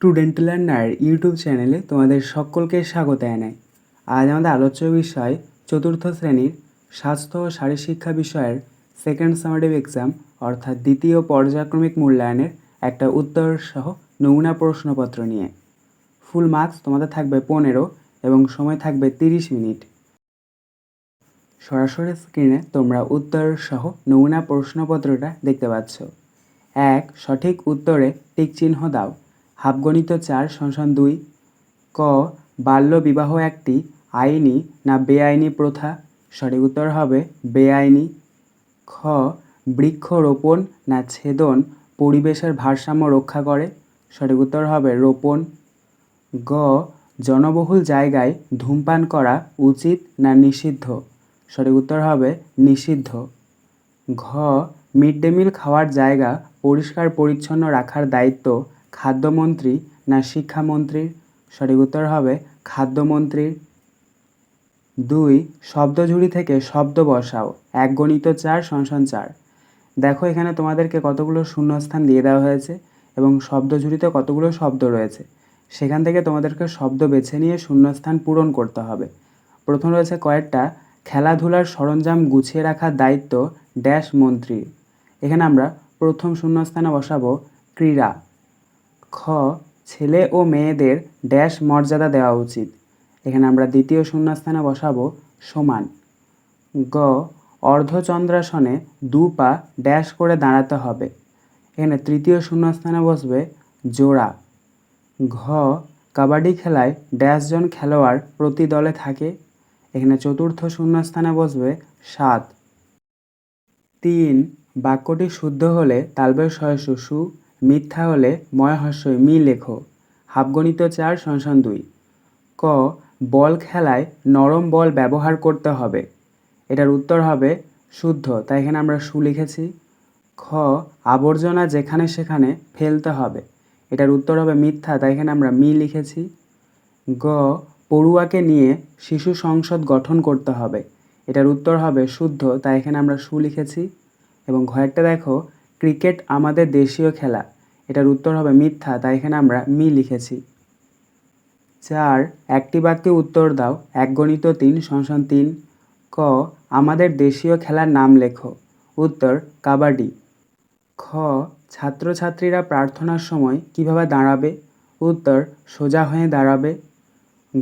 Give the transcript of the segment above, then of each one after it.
Student learner YouTube চ্যানেলে তোমাদের সকলকে স্বাগত জানাই। আজ আমাদের আলোচ্য বিষয় চতুর্থ শ্রেণির স্বাস্থ্য ও শারীরশিক্ষা বিষয়ের সেকেন্ড সামারেটিভ এক্সাম অর্থাৎ দ্বিতীয় পর্যায়ক্রমিক মূল্যায়নের একটা উত্তর সহ নমুনা প্রশ্নপত্র নিয়ে। ফুল মার্কস তোমাদের থাকবে পনেরো এবং সময় থাকবে তিরিশ মিনিট। সরাসরি স্ক্রিনে তোমরা উত্তর সহ নমুনা প্রশ্নপত্রটা দেখতে পাচ্ছ। এক, সঠিক উত্তরে টিক চিহ্ন দাও। হাফগণিত চার সংসান দুই। ক, বাল্য বিবাহ একটি, আইনি না বেআইনি প্রথা? সঠিক উত্তর হবে বেআইনি। খ বৃক্ষরোপণ না ছেদন পরিবেশের ভারসাম্য রক্ষা করে? সঠিক উত্তর হবে রোপণ। গ, জনবহুল জায়গায় ধূমপান করা উচিত না নিষিদ্ধ? সঠিক উত্তর হবে নিষিদ্ধ। ঘ, মিড ডে মিল খাওয়ার জায়গা পরিষ্কার পরিচ্ছন্ন রাখার দায়িত্ব খাদ্যমন্ত্রী না শিক্ষামন্ত্রীর সঠিক উত্তর হবে খাদ্যমন্ত্রীর দুই, শব্দঝুড়ি থেকে শব্দ বসাও। এক গণিত চার সংসান চার। দেখো এখানে তোমাদেরকে কতগুলো শূন্যস্থান দিয়ে দেওয়া হয়েছে এবং শব্দঝুড়িতে কতগুলো শব্দ রয়েছে। সেখান থেকে তোমাদেরকে শব্দ বেছে নিয়ে শূন্যস্থান পূরণ করতে হবে। প্রথম রয়েছে কয়েকটা, খেলাধুলার সরঞ্জাম গুছিয়ে রাখার দায়িত্ব ড্যাশ মন্ত্রীর এখানে আমরা প্রথম শূন্যস্থানে বসাবো ক্রীড়া। খ, ছেলে ও মেয়েদের ড্যাশ মর্যাদা দেওয়া উচিত। এখানে আমরা দ্বিতীয় শূন্যস্থানে বসাবো সমান। গ, অর্ধচন্দ্রাসনে দু পা ড্যাশ করে দাঁড়াতে হবে। এখানে তৃতীয় শূন্যস্থানে বসবে জোড়া। ঘ, কাবাডি খেলায় ড্যাশ জন খেলোয়াড় প্রতি দলে থাকে। এখানে চতুর্থ শূন্যস্থানে বসবে সাত। তিন, বাক্যটি শুদ্ধ হলে তালবের শয় শু মিথ্যা হলে ময় হস্যই মি লেখো। হাফগণিত চার সংসান দুই। ক, বল খেলায় নরম বল ব্যবহার করতে হবে। এটার উত্তর হবে শুদ্ধ, তাই এখানে আমরা সু লিখেছি। খ, আবর্জনা যেখানে সেখানে ফেলতে হবে। এটার উত্তর হবে মিথ্যা, তাই এখানে আমরা মি লিখেছি। গ, পড়ুয়াকে নিয়ে শিশু সংসদ গঠন করতে হবে। এটার উত্তর হবে শুদ্ধ, তাই এখানে আমরা সু লিখেছি। এবং ঘয়েরটা দেখো ক্রিকেট আমাদের দেশীয় খেলা। এটার উত্তর হবে মিথ্যা, তাই এখানে আমরা মি লিখেছি। চার, একটি বাক্যে উত্তর দাও। এক গণিত তিন সংসান তিন। ক, আমাদের দেশীয় খেলার নাম লেখো। উত্তর, কাবাডি। খ, ছাত্রছাত্রীরা প্রার্থনার সময় কীভাবে দাঁড়াবে? উত্তর, সোজা হয়ে দাঁড়াবে।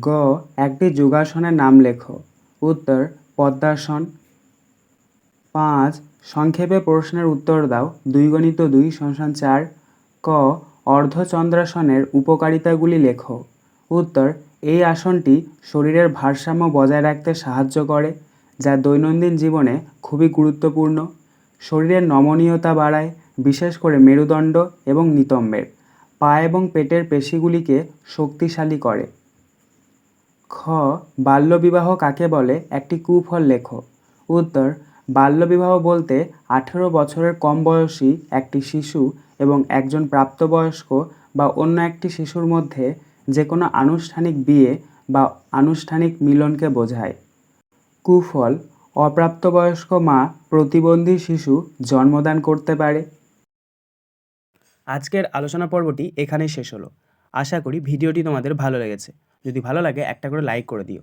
গ, একটি যোগাসনের নাম লেখো। উত্তর, পদ্মাসন। পাঁচ সংক্ষেপে প্রশ্নের উত্তর দাও। দুই গণিত দুই, সংসান চার, ক, অর্ধচন্দ্রাসনের উপকারিতাগুলি লেখো। উত্তর, এই আসনটি শরীরের ভারসাম্য বজায় রাখতে সাহায্য করে, যা দৈনন্দিন জীবনে খুবই গুরুত্বপূর্ণ। শরীরের নমনীয়তা বাড়ায়, বিশেষ করে মেরুদণ্ড এবং নিতম্বের। পা এবং পেটের পেশিগুলিকে শক্তিশালী করে। খ, বাল্যবিবাহ কাকে বলে? একটি কুফল লেখো। উত্তর বাল্যবিবাহ বলতে আঠেরো বছরের কম বয়সী একটি শিশু এবং একজন প্রাপ্তবয়স্ক বা অন্য একটি শিশুর মধ্যে যে কোনো আনুষ্ঠানিক বিয়ে বা আনুষ্ঠানিক মিলনকে বোঝায়। কুফল, অপ্রাপ্তবয়স্ক মা প্রতিবন্ধী শিশু জন্মদান করতে পারে। আজকের আলোচনা পর্বটি এখানেই শেষ হলো। আশা করি ভিডিওটি তোমাদের ভালো লেগেছে। যদি ভালো লাগে একটা করে লাইক করে দিও।